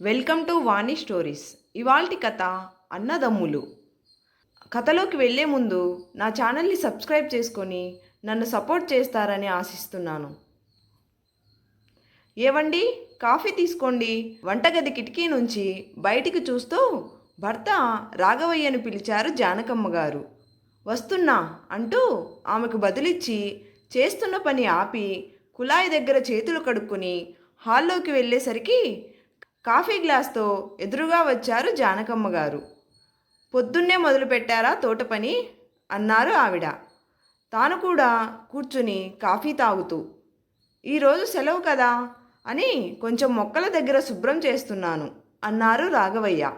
Welcome to Vani stories. ఇవాల్టి కథ అన్నదమ్ములు. కథలోకి వెళ్ళే ముందు నా ఛానల్ని సబ్స్క్రైబ్ చేసుకొని నన్ను సపోర్ట్ చేస్తారని ఆశిస్తున్నాను. ఏవండి? కాఫీ తీసుకోండి. వంటగది కిటికీ నుంచి బయటికి చూస్తూ భర్త రాఘవయ్యను పిలిచారు జానకమ్మ గారు వస్తున్నా అంటూ ఆమెకు బదులిచ్చి చేస్తున్న పని ఆపి కుళాయి దగ్గర చేతులు కడుక్కొని హాల్లోకి వెళ్ళేసరికి కాఫీ గ్లాస్తో ఎదురుగా వచ్చారు జానకమ్మ గారు. పొద్దున్నే మొదలుపెట్టారా తోట పని? అన్నారు ఆవిడ. తాను కూడా కూర్చుని కాఫీ తాగుతూ. ఈరోజు సెలవు కదా అని కొంచెం మొక్కల దగ్గర శుభ్రం చేస్తున్నాను అన్నారు రాఘవయ్య.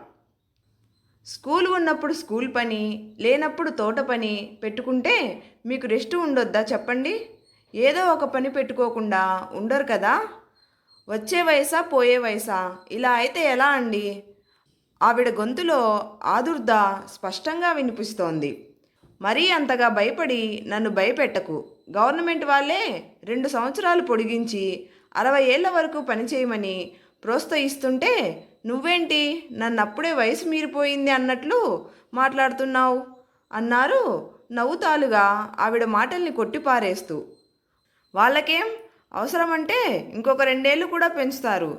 స్కూల్ ఉన్నప్పుడు స్కూల్ పని లేనప్పుడు తోట పని పెట్టుకుంటే మీకు రెస్ట్ ఉండొద్దా చెప్పండి? ఏదో ఒక పని పెట్టుకోకుండా ఉండరు కదా? వచ్చే వయసా పోయే వయసా? ఇలా అయితే ఎలా అండి? ఆవిడ గొంతులో ఆదుర్ద స్పష్టంగా వినిపిస్తోంది. మరీ అంతగా భయపడి నన్ను భయపెట్టకు. గవర్నమెంట్ వాళ్ళే రెండు సంవత్సరాలు పొడిగించి అరవై ఏళ్ళ వరకు పనిచేయమని ప్రోత్సహిస్తుంటే నువ్వేంటి? నన్ను అప్పుడే వయసు మీరిపోయింది అన్నట్లు మాట్లాడుతున్నావు అన్నారు నవ్వుతాలుగా ఆవిడ మాటల్ని కొట్టిపారేస్తూ. వాళ్ళకేం? అవసరమంటే ఇంకొక రెండేళ్ళు కూడా పెంచుతారు.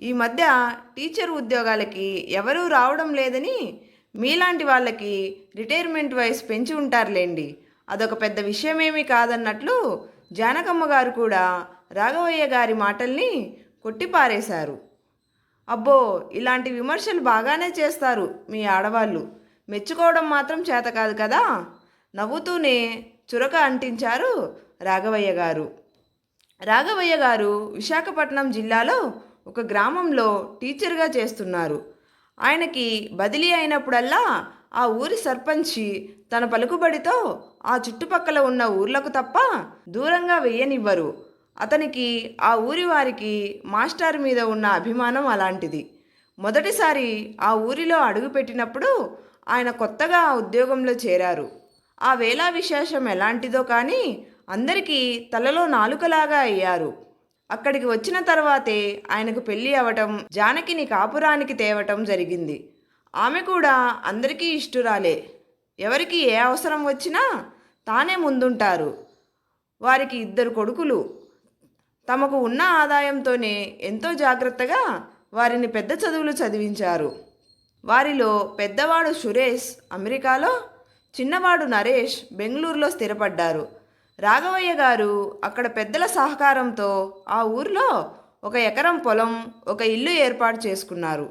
ఈ మధ్య టీచర్ ఉద్యోగాలకి ఎవరూ రావడం లేదని మీలాంటి వాళ్ళకి రిటైర్మెంట్ వయసు పెంచి ఉంటారులేండి. అదొక పెద్ద విషయమేమీ కాదన్నట్లు జానకమ్మ గారు కూడా రాఘవయ్య గారి మాటల్ని కొట్టిపారేశారు. అబ్బో ఇలాంటి విమర్శలు బాగానే చేస్తారు మీ ఆడవాళ్ళు. మెచ్చుకోవడం మాత్రం చేత కాదు కదా? నవ్వుతూనే చురక అంటించారు రాఘవయ్య గారు. రాఘవయ్య గారు విశాఖపట్నం జిల్లాలో ఒక గ్రామంలో టీచర్గా చేస్తున్నారు. ఆయనకి బదిలీ అయినప్పుడల్లా ఆ ఊరి సర్పంచి తన పలుకుబడితో ఆ చుట్టుపక్కల ఉన్న ఊర్లకు తప్ప దూరంగా వెయ్యనివ్వరు. అతనికి ఆ ఊరి వారికి మాస్టర్ మీద ఉన్న అభిమానం అలాంటిది. మొదటిసారి ఆ ఊరిలో అడుగుపెట్టినప్పుడు ఆయన కొత్తగా ఆ ఉద్యోగంలో చేరారు. ఆ వేళా విశేషం ఎలాంటిదో కానీ అందరికీ తలలో నాలుకలాగా అయ్యారు. అక్కడికి వచ్చిన తర్వాతే ఆయనకు పెళ్ళి అవటం జానకిని కాపురానికి తేవటం జరిగింది. ఆమె కూడా అందరికీ ఇష్టురాలే. ఎవరికి ఏ అవసరం వచ్చినా తానే ముందుంటారు. వారికి ఇద్దరు కొడుకులు. తమకు ఉన్న ఆదాయంతోనే ఎంతో జాగ్రత్తగా వారిని పెద్ద చదువులు చదివించారు. వారిలో పెద్దవాడు సురేష్ అమెరికాలో చిన్నవాడు నరేష్ బెంగళూరులో స్థిరపడ్డారు. రాఘవయ్య గారు అక్కడ పెద్దల సహకారంతో ఆ ఊర్లో ఒక ఎకరం పొలం ఒక ఇల్లు ఏర్పాటు చేసుకున్నారు.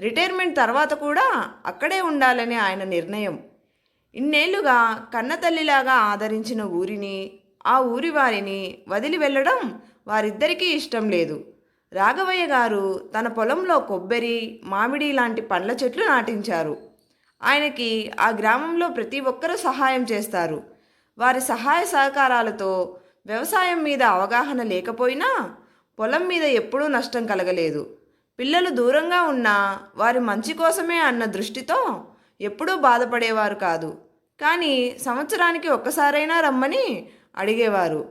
రిటైర్మెంట్ తర్వాత కూడా అక్కడే ఉండాలని ఆయన నిర్ణయం. ఇన్నేళ్ళుగా కన్నతల్లిలాగా ఆదరించిన ఊరిని ఆ ఊరి వారిని వదిలి వెళ్ళడం వారిద్దరికీ ఇష్టం లేదు. రాఘవయ్య గారు తన పొలంలో కొబ్బరి మామిడి లాంటి పండ్ల చెట్లు నాటించారు. ఆయనకి ఆ గ్రామంలో ప్రతి ఒక్కరూ సహాయం చేస్తారు. వారి సహాయ సహకారాలతో వ్యవసాయం మీద అవగాహన లేకపోయినా పొలం మీద ఎప్పుడూ నష్టం కలగలేదు. పిల్లలు దూరంగా ఉన్నా వారి మంచి కోసమే అన్న దృష్టితో ఎప్పుడూ బాధపడేవారు కాదు. కానీ సంవత్సరానికి ఒక్కసారైనా రమ్మని అడిగేవారు.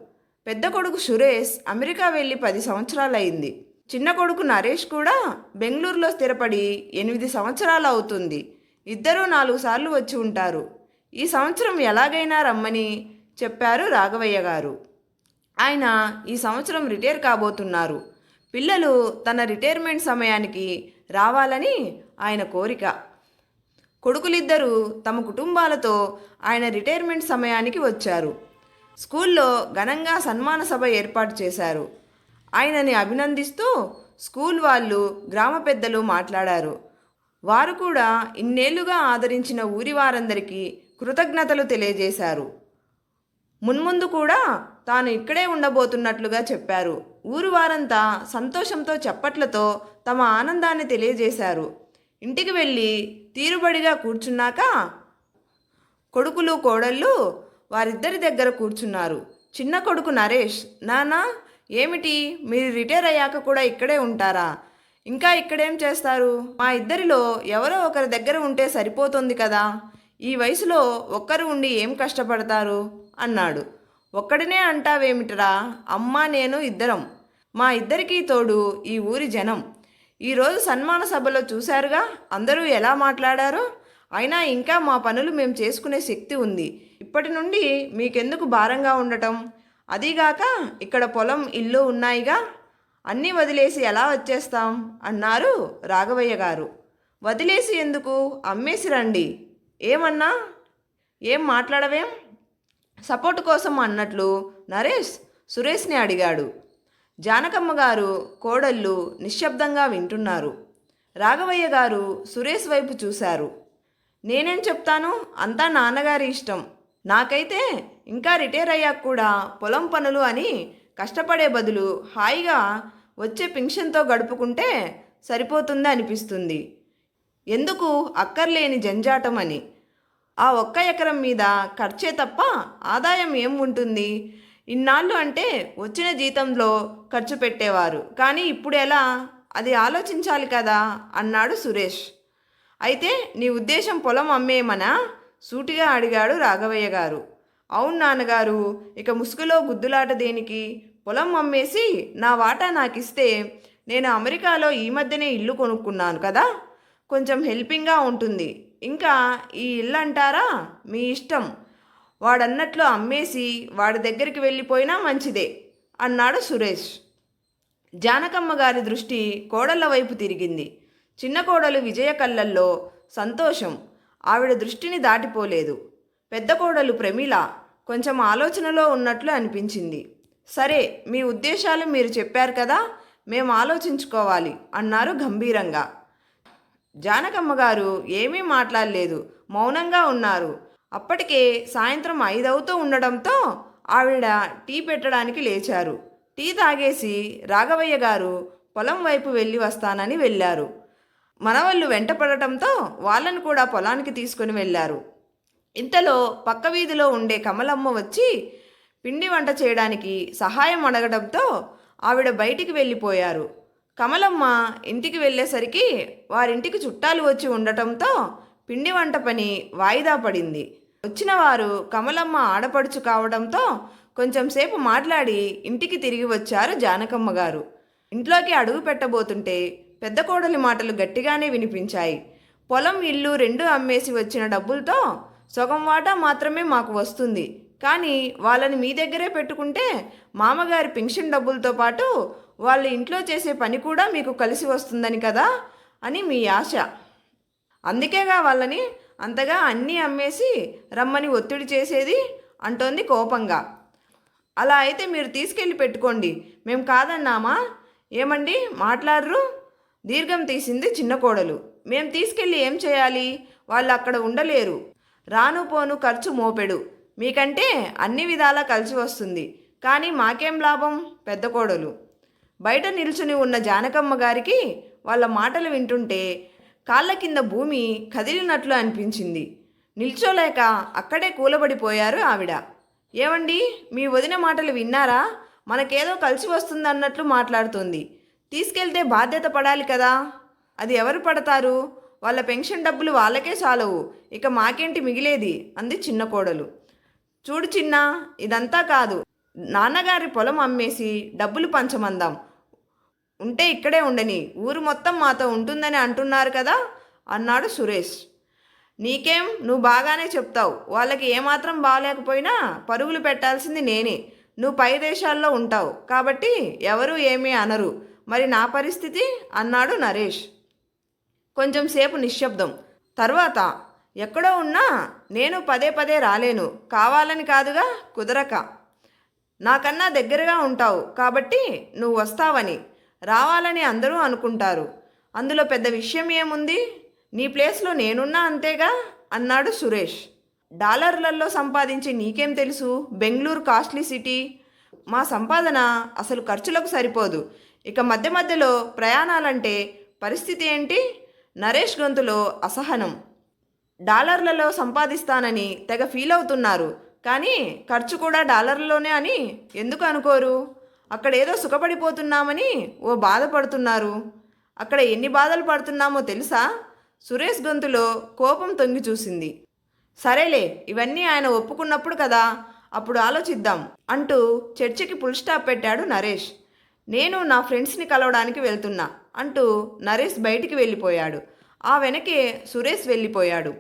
పెద్ద కొడుకు సురేష్ అమెరికా వెళ్ళి పది సంవత్సరాలైంది చిన్న కొడుకు నరేష్ కూడా బెంగళూరులో స్థిరపడి ఎనిమిది సంవత్సరాలు అవుతుంది. ఇద్దరూ నాలుగు సార్లు వచ్చి ఉంటారు. ఈ సంవత్సరం ఎలాగైనా రమ్మని చెప్పారు రాఘవయ్య గారు. ఆయన ఈ సంవత్సరం రిటైర్ కాబోతున్నారు. పిల్లలు తన రిటైర్మెంట్ సమయానికి రావాలని ఆయన కోరిక. కొడుకులిద్దరూ తమ కుటుంబాలతో ఆయన రిటైర్మెంట్ సమయానికి వచ్చారు. స్కూల్లో ఘనంగా సన్మాన సభ ఏర్పాటు చేశారు. ఆయనని అభినందిస్తూ స్కూల్ వాళ్ళు గ్రామ పెద్దలు మాట్లాడారు. వారు కూడా ఇన్నేళ్ళుగా ఆదరించిన ఊరి వారందరికీ కృతజ్ఞతలు తెలియజేశారు. మున్ముందు కూడా తాను ఇక్కడే ఉండబోతున్నట్లుగా చెప్పారు. ఊరు వారంతా సంతోషంతో చప్పట్లతో తమ ఆనందాన్ని తెలియజేశారు. ఇంటికి వెళ్ళి తీరుబడిగా కూర్చున్నాక కొడుకులు కోడళ్ళు వారిద్దరి దగ్గర కూర్చున్నారు. చిన్న కొడుకు నరేష్ నానా ఏమిటి? మీరు రిటైర్ అయ్యాక కూడా ఇక్కడే ఉంటారా? ఇంకా ఇక్కడేం చేస్తారు? మా ఇద్దరిలో ఎవరో ఒకరి దగ్గర ఉంటే సరిపోతుంది కదా? ఈ వయసులో ఒక్కరు ఉండి ఏం కష్టపడతారు? అన్నాడు. ఒక్కడినే అంటావేమిటరా? అమ్మ నేను ఇద్దరం. మా ఇద్దరికీ తోడు ఈ ఊరి జనం. ఈరోజు సన్మాన సభలో చూశారుగా? అందరూ ఎలా మాట్లాడారో? అయినా ఇంకా మా పనులు మేము చేసుకునే శక్తి ఉంది. ఇప్పటి నుండి మీకెందుకు భారంగా ఉండటం? అదీగాక ఇక్కడ పొలం ఇల్లు ఉన్నాయిగా? అన్నీ వదిలేసి ఎలా వచ్చేస్తాం? అన్నారు రాఘవయ్య గారు. వదిలేసి ఎందుకు? అమ్మేసి రండి. ఏమన్నా? ఏం మాట్లాడవేం? సపోర్ట్ కోసం అన్నట్లు నరేష్ సురేష్ని అడిగాడు. జానకమ్మ గారు కోడళ్ళు నిశ్శబ్దంగా వింటున్నారు. రాఘవయ్య గారు సురేష్ వైపు చూశారు. నేనేం చెప్తాను? అంతా నాన్నగారి ఇష్టం. నాకైతే ఇంకా రిటైర్ అయ్యాక కూడా పొలం పనులు అని కష్టపడే బదులు హాయిగా వచ్చే పింఛన్తో గడుపుకుంటే సరిపోతుంది అనిపిస్తుంది. ఎందుకు అక్కర్లేని జంజాటం అని? ఆ ఒక్క ఎకరం మీద ఖర్చే తప్ప ఆదాయం ఏం ఉంటుంది? ఇన్నాళ్ళు అంటే వచ్చిన జీతంలో ఖర్చు పెట్టేవారు. కానీ ఇప్పుడు ఎలా? అది ఆలోచించాలి కదా అన్నాడు సురేష్. అయితే నీ ఉద్దేశం పొలం అమ్మేయమనా? సూటిగా అడిగాడు రాఘవయ్య గారు. అవును నాన్నగారు ఇక ముసుగులో గుద్దులాట దేనికి? పొలం అమ్మేసి నా వాటా నాకిస్తే నేను అమెరికాలో ఈ మధ్యనే ఇల్లు కొనుక్కున్నాను కదా? కొంచెం హెల్పింగ్గా ఉంటుంది. ఇంకా ఈ ఇల్లు అంటారా? మీ ఇష్టం. వాడన్నట్లు అమ్మేసి వాడి దగ్గరికి వెళ్ళిపోయినా మంచిదే అన్నాడు సురేష్. జానకమ్మ గారి దృష్టి కోడళ్ళ వైపు తిరిగింది. చిన్న కోడలు విజయ కళ్ళల్లో సంతోషం. ఆవిడ దృష్టిని దాటిపోలేదు. పెద్ద కోడలు ప్రమీల కొంచెం ఆలోచనలో ఉన్నట్లు అనిపించింది. సరే మీ ఉద్దేశాలు మీరు చెప్పారు కదా మేము ఆలోచించుకోవాలి అన్నారు గంభీరంగా. జానకమ్మ గారు ఏమీ మాట్లాడలేదు. మౌనంగా ఉన్నారు. అప్పటికే సాయంత్రం ఐదవుతూ ఉండడంతో ఆవిడ టీ పెట్టడానికి లేచారు. టీ తాగేసి రాఘవయ్య గారు పొలం వైపు వెళ్ళి వస్తానని వెళ్ళారు. మనవళ్ళు వెంటపడటంతో వాళ్ళను కూడా పొలానికి తీసుకుని వెళ్ళారు. ఇంతలో పక్క వీధిలో ఉండే కమలమ్మ వచ్చి పిండి వంట చేయడానికి సహాయం అడగడంతో ఆవిడ బయటికి వెళ్ళిపోయారు. కమలమ్మ ఇంటికి వెళ్ళేసరికి వారింటికి చుట్టాలు వచ్చి ఉండటంతో పిండి వంట పని వాయిదా పడింది. వచ్చిన వారు కమలమ్మ ఆడపడుచు కావడంతో కొంచెం సేపు మాట్లాడి ఇంటికి తిరిగి వచ్చారు జానకమ్మ గారు. ఇంట్లోకి అడుగు పెట్టబోతుంటే పెద్ద కోడలి మాటలు గట్టిగానే వినిపించాయి. పొలం ఇల్లు రెండు అమ్మేసి వచ్చిన డబ్బులతో సగం వాటా మాత్రమే మాకు వస్తుంది. కానీ వాళ్ళని మీ దగ్గరే పెట్టుకుంటే మామగారి పెన్షన్ డబ్బులతో పాటు వాళ్ళ ఇంట్లో చేసే పని కూడా మీకు కలిసి వస్తుందని కదా అని మీ ఆశ. అందుకేగా వాళ్ళని అంతగా అన్నీ అమ్మేసి రమ్మని ఒత్తిడి చేసేది అంటోంది కోపంగా. అలా అయితే మీరు తీసుకెళ్ళి పెట్టుకోండి. మేము కాదన్నామా? ఏమండి? మాట్లాడరు? దీర్ఘం తీసింది చిన్న కోడలు. మేము తీసుకెళ్ళి ఏం చేయాలి? వాళ్ళు అక్కడ ఉండలేరు. రాను పోను ఖర్చు మోపెడు. మీకంటే అన్ని విధాలా కలిసి వస్తుంది. కానీ మాకేం లాభం? పెద్ద కోడలు. బయట నిల్చుని ఉన్న జానకమ్మ గారికి వాళ్ళ మాటలు వింటుంటే కాళ్ళ కింద భూమి కదిలినట్లు అనిపించింది. నిల్చోలేక అక్కడే కూలబడిపోయారు ఆవిడ. ఏమండి మీ వదిన మాటలు విన్నారా? మనకేదో కలిసి వస్తుందన్నట్లు మాట్లాడుతుంది. తీసుకెళ్తే బాధ్యత పడాలి కదా. అది ఎవరు పడతారు? వాళ్ళ పెన్షన్ డబ్బులు వాళ్ళకే చాలవు ఇక మాకేంటి మిగిలేది? అంది చిన్న కోడలు. చూడు చిన్న ఇదంతా కాదు. నాన్నగారి పొలం అమ్మేసి డబ్బులు పంచమందాం. ఉంటే ఇక్కడే ఉండని ఊరు మొత్తం మాతో ఉంటుందని అంటున్నారు కదా? అన్నాడు సురేష్. నీకేం? నువ్వు బాగానే చెప్తావు. వాళ్ళకి ఏమాత్రం బాగాలేకపోయినా పరుగులు పెట్టాల్సింది నేనే. నువ్వు పై దేశాల్లో ఉంటావు. కాబట్టి ఎవరూ ఏమీ అనరు. మరి నా పరిస్థితి? అన్నాడు నరేష్. కొంచెం సేపు నిశ్శబ్దం. తర్వాత ఎక్కడో ఉన్నా నేను పదే పదే రాలేను. కావాలని కాదుగా కుదరక. నాకన్నా దగ్గరగా ఉంటావు. కాబట్టి నువ్వు వస్తావని. రావాలని అందరూ అనుకుంటారు. అందులో పెద్ద విషయం ఏముంది? నీ ప్లేస్లో నేనున్నా అంతేగా? అన్నాడు సురేష్. డాలర్లలో సంపాదించి నీకేం తెలుసు? Bengaluru costly city. మా సంపాదన అసలు ఖర్చులకు సరిపోదు. ఇక మధ్య మధ్యలో ప్రయాణాలంటే పరిస్థితి ఏంటి? నరేష్ గొంతులో అసహనం. డాలర్లలో సంపాదిస్తానని తెగ ఫీల్ అవుతున్నారు. కానీ ఖర్చు కూడా డాలర్లలోనే అని ఎందుకు అనుకోరు? అక్కడ ఏదో సుఖపడిపోతున్నామని ఓ బాధపడుతున్నారు. అక్కడ ఎన్ని బాధలు పడుతున్నామో తెలుసా? సురేష్ గొంతులో కోపం తొంగి చూసింది. సరేలే ఇవన్నీ ఆయన ఒప్పుకున్నప్పుడు కదా అప్పుడు ఆలోచిద్దాం అంటూ చర్చకి ఫుల్ స్టాప్ పెట్టాడు నరేష్. నేను నా ఫ్రెండ్స్ని కలవడానికి వెళ్తున్నా అంటూ నరేష్ బయటికి వెళ్ళిపోయాడు. ఆ వెనకే సురేష్ వెళ్ళిపోయాడు.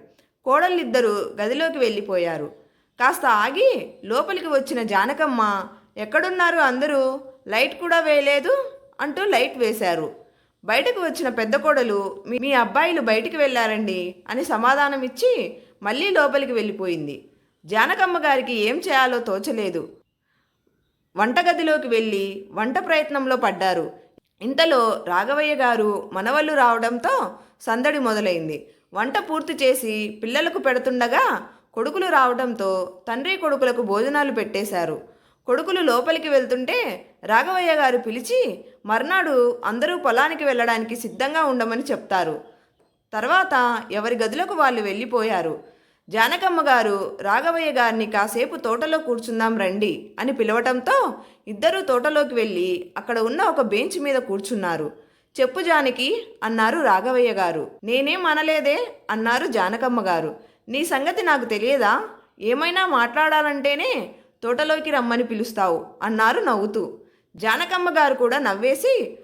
కోడళ్ళిద్దరూ గదిలోకి వెళ్ళిపోయారు. కాస్త ఆగి లోపలికి వచ్చిన జానకమ్మ ఎక్కడున్నారు అందరూ? లైట్ కూడా వేయలేదు అంటూ లైట్ వేశారు. బయటకు వచ్చిన పెద్ద కోడలు "మీ- అబ్బాయిలు బయటికి వెళ్ళారండి అని సమాధానం ఇచ్చి మళ్ళీ లోపలికి వెళ్ళిపోయింది. జానకమ్మ గారికి ఏం చేయాలో తోచలేదు. వంటగదిలోకి వెళ్ళి వంట ప్రయత్నంలో పడ్డారు. ఇంతలో రాఘవయ్య గారు మనవళ్ళు రావడంతో సందడి మొదలైంది. వంట పూర్తి చేసి పిల్లలకు పెడుతుండగా కొడుకులు రావడంతో తండ్రి కొడుకులకు భోజనాలు పెట్టేశారు. కొడుకులు లోపలికి వెళ్తుంటే రాఘవయ్య గారు పిలిచి మర్నాడు అందరూ పొలానికి వెళ్ళడానికి సిద్ధంగా ఉండమని చెప్తారు. తర్వాత ఎవరి గదులకు వాళ్ళు వెళ్ళిపోయారు. జానకమ్మ గారు రాఘవయ్య గారిని కాసేపు తోటలో కూర్చుందాం రండి అని పిలవటంతో ఇద్దరూ తోటలోకి వెళ్ళి అక్కడ ఉన్న ఒక బెంచ్ మీద కూర్చున్నారు. చెప్పు జానకి అన్నారు రాఘవయ్య గారు. నేనేం అనలేదే అన్నారు జానకమ్మ గారు. నీ సంగతి నాకు తెలియదా? ఏమైనా మాట్లాడాలంటేనే తోటలోకి రమ్మని పిలుస్తావు అన్నారు నవ్వుతూ. జానకమ్మ గారు కూడా నవ్వేసి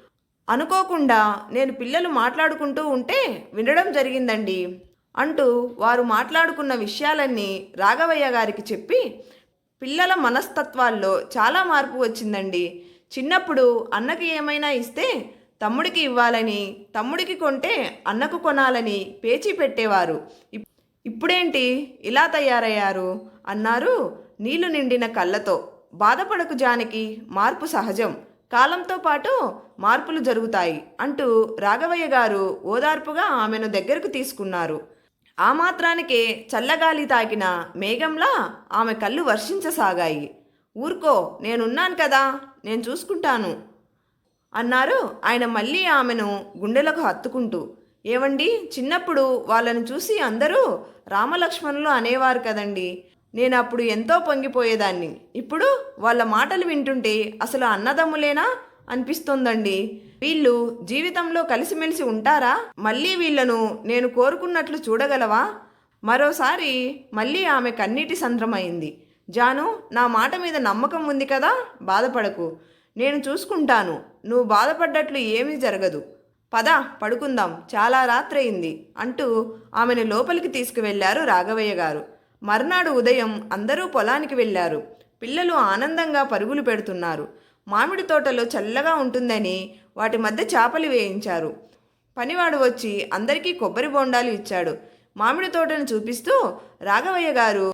అనుకోకుండా నేను పిల్లలు మాట్లాడుకుంటూ ఉంటే వినడం జరిగిందండి అంటూ వారు మాట్లాడుకున్న విషయాలన్నీ రాఘవయ్య గారికి చెప్పి పిల్లల మనస్తత్వాల్లో చాలా మార్పు వచ్చిందండి. చిన్నప్పుడు అన్నకి ఏమైనా ఇస్తే తమ్ముడికి ఇవ్వాలని తమ్ముడికి కొంటే అన్నకు కొనాలని పేచీ పెట్టేవారు. ఇప్పుడేంటి ఇలా తయారయ్యారు? అన్నారు నీళ్ళు నిండిన కళ్ళతో బాధపడకు జానకి మార్పు సహజం. కాలంతో పాటు మార్పులు జరుగుతాయి అంటూ రాఘవయ్య గారు ఓదార్పుగా ఆమెను దగ్గరకు తీసుకున్నారు. ఆ మాత్రానికే చల్లగాలి తాకిన మేఘంలా ఆమె కళ్ళు వర్షించసాగాయి. ఊరుకో నేనున్నాను కదా నేను చూసుకుంటాను అన్నారు. ఆయన మళ్ళీ ఆమెను గుండెలకు హత్తుకుంటూ ఏవండి చిన్నప్పుడు వాళ్ళని చూసి అందరూ రామలక్ష్మణులు అనేవారు కదండి నేను అప్పుడు ఎంతో పొంగిపోయేదాన్ని. ఇప్పుడు వాళ్ళ మాటలు వింటుంటే అసలు అన్నదమ్ములేనా అనిపిస్తోందండి. వీళ్ళు జీవితంలో కలిసిమెలిసి ఉంటారా? మళ్ళీ వీళ్ళను నేను కోరుకున్నట్లు చూడగలవా? మరోసారి మళ్ళీ ఆమె కన్నీటి సంద్రమైంది. జాను నా మాట మీద నమ్మకం ఉంది కదా? బాధపడకు. నేను చూసుకుంటాను. నువ్వు బాధపడ్డట్లు ఏమీ జరగదు. పద పడుకుందాం. చాలా రాత్రయింది అంటూ ఆమెను లోపలికి తీసుకువెళ్ళారు రాఘవయ్య గారు. మర్నాడు ఉదయం అందరూ పొలానికి వెళ్ళారు. పిల్లలు ఆనందంగా పరుగులు పెడుతున్నారు. మామిడి తోటలో చల్లగా ఉంటుందని వాటి మధ్య చేపలు వేయించారు. పనివాడు వచ్చి అందరికీ కొబ్బరి బొండాలు ఇచ్చాడు. మామిడి తోటను చూపిస్తూ రాఘవయ్య గారు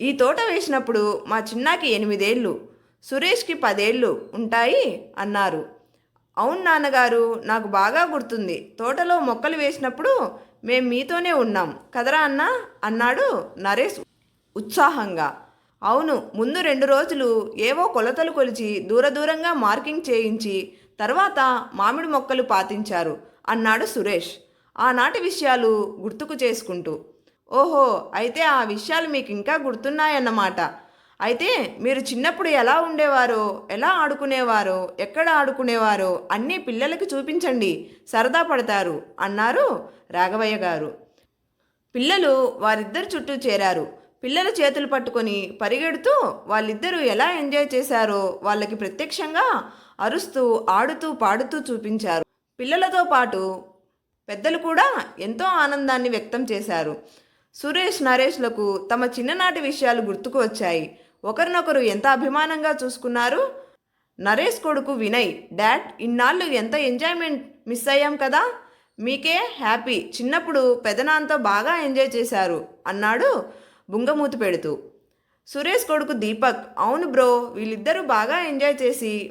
ఈ తోట వేసినప్పుడు మా చిన్నాకి ఎనిమిదేళ్ళు సురేష్కి పదేళ్ళు ఉంటాయి అన్నారు. అవును నాన్నగారు నాకు బాగా గుర్తుంది. తోటలో మొక్కలు వేసినప్పుడు మేం మీతోనే ఉన్నాం. కదరా అన్నా? అన్నాడు నరేష్ ఉత్సాహంగా. అవును ముందు రెండు రోజులు ఏవో కొలతలు కొలిచి దూర దూరంగా మార్కింగ్ చేయించి తర్వాత మామిడి మొక్కలు పాతించారు అన్నాడు సురేష్. ఆనాటి విషయాలు గుర్తుకు చేసుకుంటూ. ఓహో అయితే ఆ విషయాలు మీకు ఇంకా గుర్తున్నాయన్నమాట. అయితే మీరు చిన్నప్పుడు ఎలా ఉండేవారో ఎలా ఆడుకునేవారో ఎక్కడ ఆడుకునేవారో అన్నీ పిల్లలకి చూపించండి. సరదా పడతారు అన్నారు రాఘవయ్య గారు. పిల్లలు వారిద్దరు చుట్టూ చేరారు. పిల్లల చేతులు పట్టుకొని పరిగెడుతూ వాళ్ళిద్దరూ ఎలా ఎంజాయ్ చేశారో వాళ్ళకి ప్రత్యక్షంగా అరుస్తూ ఆడుతూ పాడుతూ చూపించారు. పిల్లలతో పాటు పెద్దలు కూడా ఎంతో ఆనందాన్ని వ్యక్తం చేశారు. సురేష్ నరేష్లకు తమ చిన్ననాటి విషయాలు గుర్తుకు వచ్చాయి. ఒకరినొకరు ఎంత అభిమానంగా చూసుకున్నారు? నరేష్ కొడుకు వినయ్ డాడ్ ఇన్నాళ్ళు ఎంత ఎంజాయ్మెంట్ మిస్ అయ్యాం కదా? మీకే హ్యాపీ. చిన్నప్పుడు పెదనాన్నతో బాగా ఎంజాయ్ చేశారు అన్నాడు బుంగమూతి పెడుతూ. సురేష్ కొడుకు దీపక్ అవును బ్రో వీళ్ళిద్దరూ బాగా ఎంజాయ్ చేసి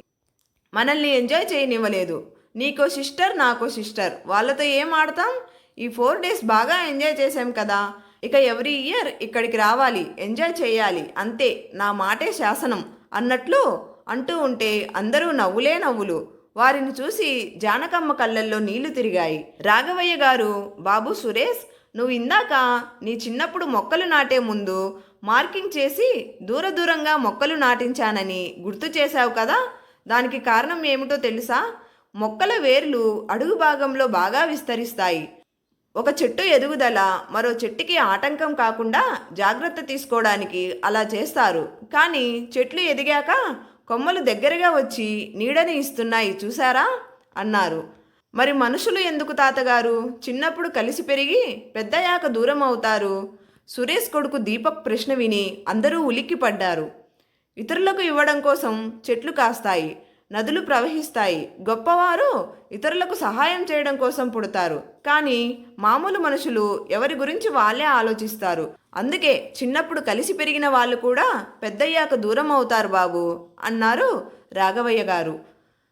మనల్ని ఎంజాయ్ చేయనివ్వలేదు. నీకో సిస్టర్ నాకో సిస్టర్ వాళ్ళతో ఏం ఆడతాం? ఈ ఫోర్ డేస్ బాగా ఎంజాయ్ చేసాం కదా. ఇక ఎవ్రీ ఇయర్ ఇక్కడికి రావాలి ఎంజాయ్ చేయాలి అంతే నా మాటే శాసనం అన్నట్లు అంటూ ఉంటే అందరూ నవ్వులే నవ్వులు. వారిని చూసి జానకమ్మ కళ్ళల్లో నీళ్ళు తిరిగాయి. రాఘవయ్య గారు బాబు సురేష్ నువ్వు ఇందాక నీ చిన్నప్పుడు మొక్కలు నాటే ముందు మార్కింగ్ చేసి దూర దూరంగా మొక్కలు నాటించానని గుర్తు చేశావు కదా? దానికి కారణం ఏమిటో తెలుసా? మొక్కల వేర్లు అడుగు భాగంలో బాగా విస్తరిస్తాయి. ఒక చెట్టు ఎదుగుదల మరో చెట్టుకి ఆటంకం కాకుండా జాగ్రత్త తీసుకోవడానికి అలా చేస్తారు. కానీ చెట్లు ఎదిగాక కొమ్మలు దగ్గరగా వచ్చి నీడని ఇస్తున్నాయి చూసారా అన్నారు. మరి మనుషులు ఎందుకు తాతగారు? చిన్నప్పుడు కలిసి పెరిగి పెద్దయ్యాక దూరం అవుతారు. సురేష్ కొడుకు దీపక్ ప్రశ్న విని అందరూ ఉలిక్కిపడ్డారు. ఇతరులకు ఇవ్వడం కోసం చెట్లు కాస్తాయి. నదులు ప్రవహిస్తాయి. గొప్పవారు ఇతరులకు సహాయం చేయడం కోసం పుడతారు. కానీ మామూలు మనుషులు ఎవరి గురించి వాళ్ళే ఆలోచిస్తారు. అందుకే చిన్నప్పుడు కలిసి పెరిగిన వాళ్ళు కూడా పెద్దయ్యాక దూరం అవుతారు బాబు అన్నారు రాఘవయ్య గారు.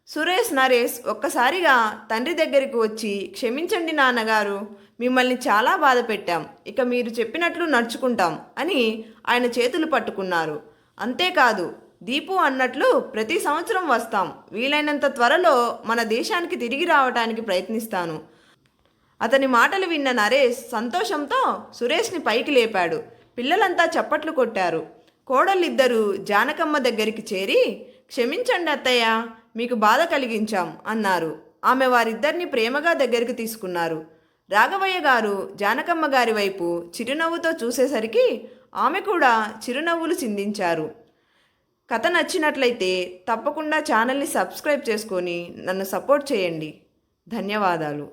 సురేష్ నరేష్ ఒక్కసారిగా తండ్రి దగ్గరికి వచ్చి క్షమించండి నాన్నగారు మిమ్మల్ని చాలా బాధ పెట్టాం. ఇక మీరు చెప్పినట్లు నడుచుకుంటాం అని ఆయన చేతులు పట్టుకున్నారు. అంతేకాదు దీపు అన్నట్లు ప్రతి సంవత్సరం వస్తాం. వీలైనంత త్వరలో మన దేశానికి తిరిగి రావటానికి ప్రయత్నిస్తాను. అతని మాటలు విన్న నరేష్ సంతోషంతో సురేష్ని పైకి లేపాడు. పిల్లలంతా చప్పట్లు కొట్టారు. కోడళ్ళిద్దరూ జానకమ్మ దగ్గరికి చేరి క్షమించండి అత్తయ్య మీకు బాధ కలిగించాం అన్నారు. ఆమె వారిద్దరిని ప్రేమగా దగ్గరికి తీసుకున్నారు. రాఘవయ్య గారు జానకమ్మ గారి వైపు చిరునవ్వుతో చూసేసరికి ఆమె కూడా చిరునవ్వులు చిందించారు. కథ నచ్చినట్లయితే తప్పకుండా ఛానల్ని సబ్స్క్రైబ్ చేసుకొని నన్ను సపోర్ట్ చేయండి. ధన్యవాదాలు.